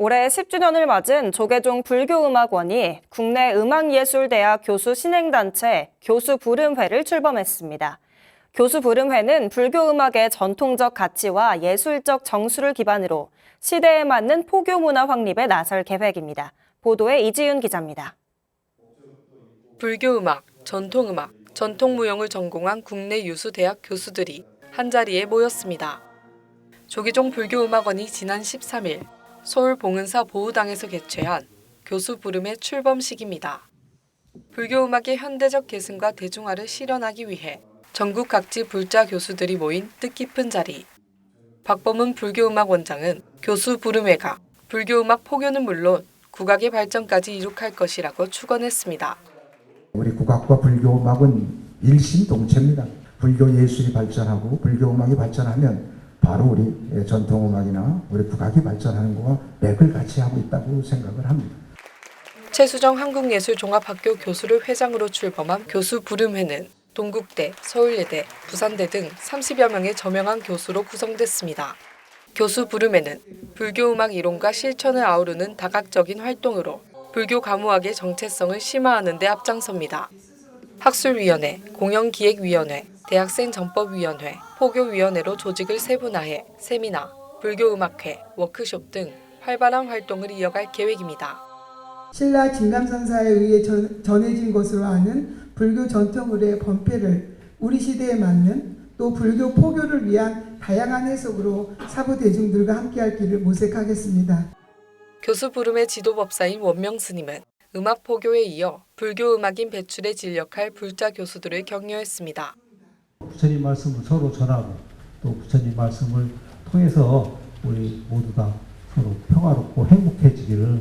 올해 10주년을 맞은 조계종 불교음악원이 국내 음악예술대학 교수 신행단체 교수 부름회를 출범했습니다. 교수 부름회는 불교음악의 전통적 가치와 예술적 정수를 기반으로 시대에 맞는 포교문화 확립에 나설 계획입니다. 보도에 이지윤 기자입니다. 불교음악, 전통음악, 전통무용을 전공한 국내 유수 대학 교수들이 한자리에 모였습니다. 조기종 불교음악원이 지난 13일 서울 봉은사 보우당에서 개최한 교수 부름의 출범식입니다. 불교 음악의 현대적 계승과 대중화를 실현하기 위해 전국 각지 불자 교수들이 모인 뜻깊은 자리. 박범은 불교음악 원장은 교수 부름회가 불교음악 포교는 물론 국악의 발전까지 이룩할 것이라고 축원했습니다. 우리 국악과 불교음악은 일심동체입니다. 불교 예술이 발전하고 불교음악이 발전하면 바로 우리 전통음악이나 우리 국악이 발전하는 것과 맥을 같이 하고 있다고 생각을 합니다. 최수정 한국예술종합학교 교수를 회장으로 출범한 교수 부름회는 동국대, 서울예대, 부산대 등 30여 명의 저명한 교수로 구성됐습니다. 교수 부름회는 불교음악 이론과 실천을 아우르는 다각적인 활동으로 불교 가무학의 정체성을 심화하는 데 앞장섭니다. 학술위원회, 공연기획위원회, 대학생 전법위원회, 포교위원회로 조직을 세분화해 세미나, 불교음악회, 워크숍 등 활발한 활동을 이어갈 계획입니다. 신라 진감선사에 의해 전, 전해진 것으로 아는 불교 전통 의례의 번패를 우리 시대에 맞는 또 불교 포교를 위한 다양한 해석으로 사부 대중들과 함께할 길을 모색하겠습니다. 교수 부름의 지도법사인 원명 스님은 음악 포교에 이어 불교 음악인 배출에 진력할 불자 교수들을 격려했습니다. 부처님 말씀을 서로 전하고 또 부처님 말씀을 통해서 우리 모두 다 서로 평화롭고 행복해지기를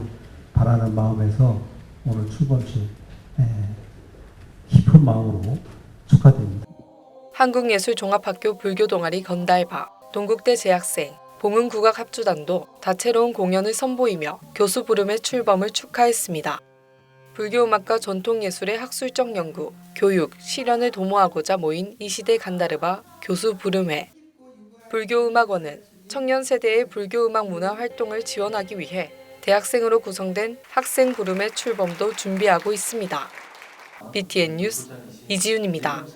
바라는 마음에서 오늘 출범식 에, 깊은 마음으로 축하드립니다. 한국예술종합학교 불교동아리 건달바, 동국대 재학생, 봉은국악합주단도 다채로운 공연을 선보이며 교수 부름의 출범을 축하했습니다. 불교 음악과 전통 예술의 학술적 연구, 교육, 실현을 도모하고자 모인 이 시대 간다르바 교수 부름회. 불교 음악원은 청년 세대의 불교 음악 문화 활동을 지원하기 위해 대학생으로 구성된 학생 부름의 출범도 준비하고 있습니다. BTN 뉴스 이지윤입니다.